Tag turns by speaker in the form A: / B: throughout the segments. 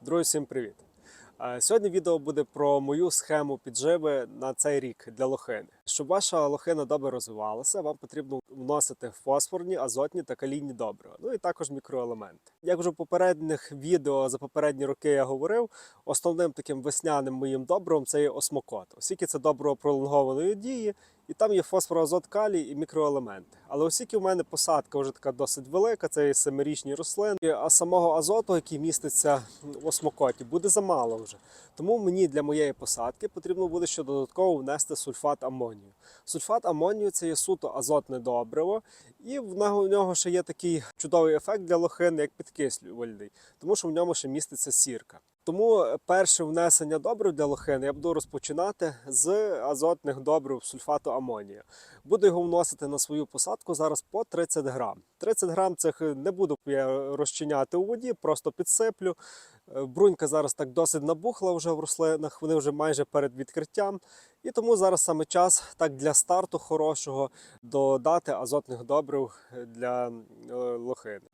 A: Друзі, всім привіт! Сьогодні відео буде про мою схему підживи на цей рік для лохини. Щоб ваша лохина добре розвивалася, вам потрібно вносити фосфорні, азотні та калійні добрива, ну і також мікроелементи. Як вже в попередніх відео за попередні роки я говорив, основним таким весняним моїм добривом це є осмокот, оскільки це добриво пролонгованої дії, і там є фосфор, азот, калій і мікроелементи. Але оскільки в мене посадка вже така досить велика, це є семирічні рослини, а самого азоту, який міститься в осмокоті, буде замало вже. Тому мені для моєї посадки потрібно буде ще додатково внести сульфат амонію. Сульфат амонію це є суто азотне добриво, і в нього, ще є такий чудовий ефект для лохини, як підкислювальний, тому що в ньому ще міститься сірка. Тому перше внесення добрив для лохини я буду розпочинати з азотних добрив сульфату амонія. Буду його вносити на свою посадку зараз по 30 грам. 30 грам цих не буду я розчиняти у воді, просто підсиплю. Е, Брунька зараз так досить набухла вже в рослинах, вони вже майже перед відкриттям. І тому зараз саме час так для старту хорошого додати азотних добрив для е, лохини.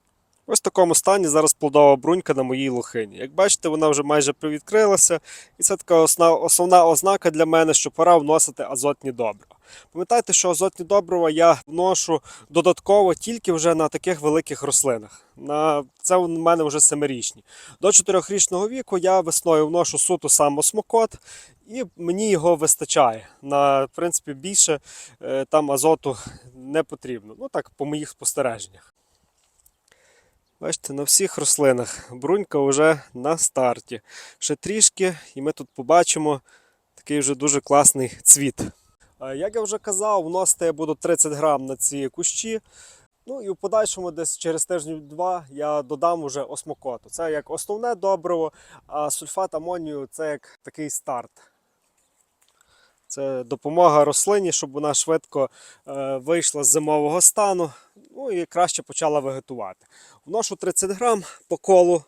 A: Ось в такому стані зараз плодова брунька на моїй лохині. Як бачите, вона вже майже привідкрилася, і це така основна, ознака для мене, що пора вносити азотні добрива. Пам'ятайте, що азотні добрива я вношу додатково тільки вже на таких великих рослинах. На це у мене вже семирічні. До чотирьохрічного віку я весною вношу суто сам осмокот, і мені його вистачає. На в принципі більше е, там азоту не потрібно. Ну так, по моїх спостереженнях. Бачите, на всіх рослинах брунька вже на старті. Ще трішки, і ми тут побачимо такий вже дуже класний цвіт. Як я вже казав, вносити я буду 30 грам на ці кущі. Ну і в подальшому, десь через тиждень-два, я додам уже осмокоту. Це як основне добриво, а сульфат амонію це як такий старт. Це допомога рослині, щоб вона швидко е, вийшла з зимового стану, ну і краще почала вегетувати. Вношу 30 грам по колу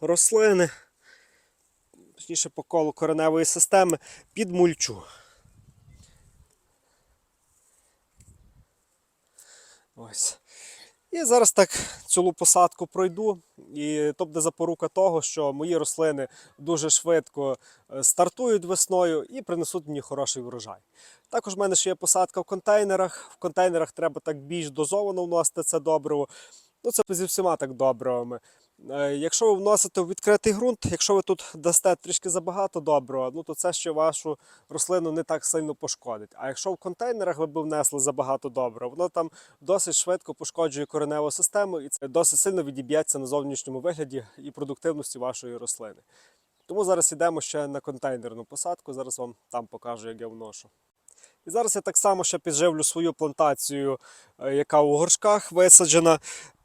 A: рослини, точніше по колу кореневої системи під мульчу. Ось. І зараз так цілу посадку пройду. І то буде запорука того, що мої рослини дуже швидко е, стартують весною і принесуть мені хороший врожай. Також в мене ще є посадка в контейнерах. В контейнерах треба так більш дозовано вносити це добриво. Ну, це зі всіма так добривами. Е, Якщо ви вносите в відкритий ґрунт, якщо ви тут дасте трішки забагато доброго, ну то це ще вашу рослину не так сильно пошкодить. А якщо в контейнерах ви б внесли забагато доброго, воно там досить швидко пошкоджує кореневу систему і це досить сильно відіб'ється на зовнішньому вигляді і продуктивності вашої рослини. Тому зараз йдемо ще на контейнерну посадку, зараз вам там покажу, як я вношу. І зараз я так само ще підживлю свою плантацію, е, яка у горшках висаджена.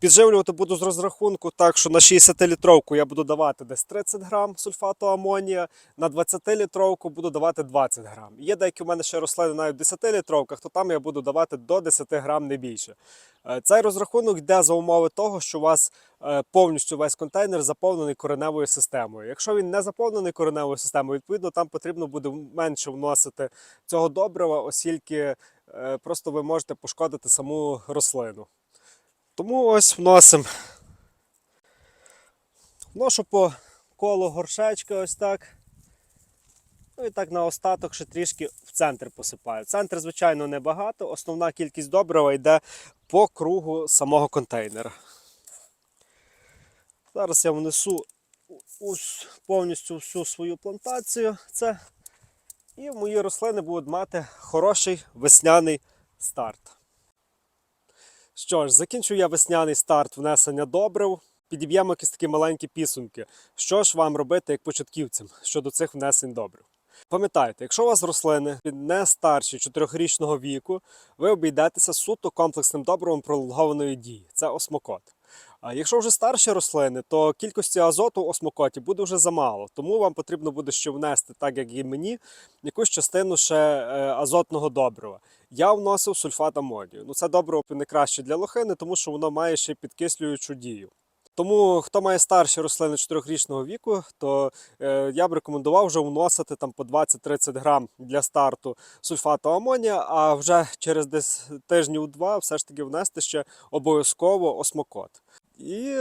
A: Підживлювати буду з розрахунку так, що на 60-літровку я буду давати десь 30 грам сульфату амонія, на 20-літровку буду давати 20 грам. Є деякі у мене ще рослини навіть в 10-літровках, то там я буду давати до 10 грам не більше. Е, Цей розрахунок йде за умови того, що у вас е, повністю весь контейнер заповнений кореневою системою. Якщо він не заповнений кореневою системою, відповідно там потрібно буде менше вносити цього добрива, оскільки е, просто ви можете пошкодити саму рослину. Тому ось вносимо. Вношу по колу горшечка ось так. Ну і так на остаток ще трішки в центр посипаю. Центр, звичайно, небагато. Основна кількість добрива йде по кругу самого контейнера. Зараз я внесу повністю всю свою плантацію. Це. І мої рослини будуть мати хороший весняний старт. Що ж, закінчую я весняний старт внесення добрив. Підіб'ємо якісь такі маленькі підсумки. Що ж вам робити як початківцям щодо цих внесень добрив? Пам'ятайте, якщо у вас рослини не старші 4-річного віку, ви обійдетеся суто комплексним добривом пролонгованої дії. Це осмокот. А якщо вже старші рослини, то кількості азоту в осмокоті буде вже замало, тому вам потрібно буде ще внести, так як і мені, якусь частину ще е, азотного добрива. Я вносив сульфат амонію. Ну це добриво не краще для лохини, тому що воно має ще підкислюючу дію. Тому хто має старші рослини 4-річного віку, то е, я б рекомендував вже вносити там по 20-30 грам для старту сульфату амонія, а вже через десь тижнів два все ж таки внести ще обов'язково осмокот. І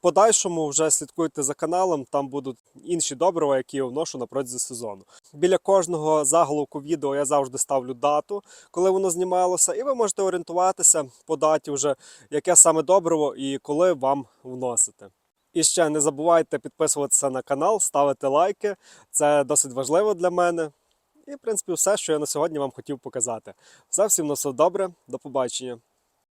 A: подальшому вже слідкуйте за каналом, там будуть інші добрива, які я вношу на протязі сезону. Біля кожного заголовку відео я завжди ставлю дату, коли воно знімалося, і ви можете орієнтуватися по даті, вже яке саме добриво і коли вам вносити. І ще не забувайте підписуватися на канал, ставити лайки. Це досить важливо для мене. І, в принципі, все, що я на сьогодні вам хотів показати. Все, всім на все добре, до побачення.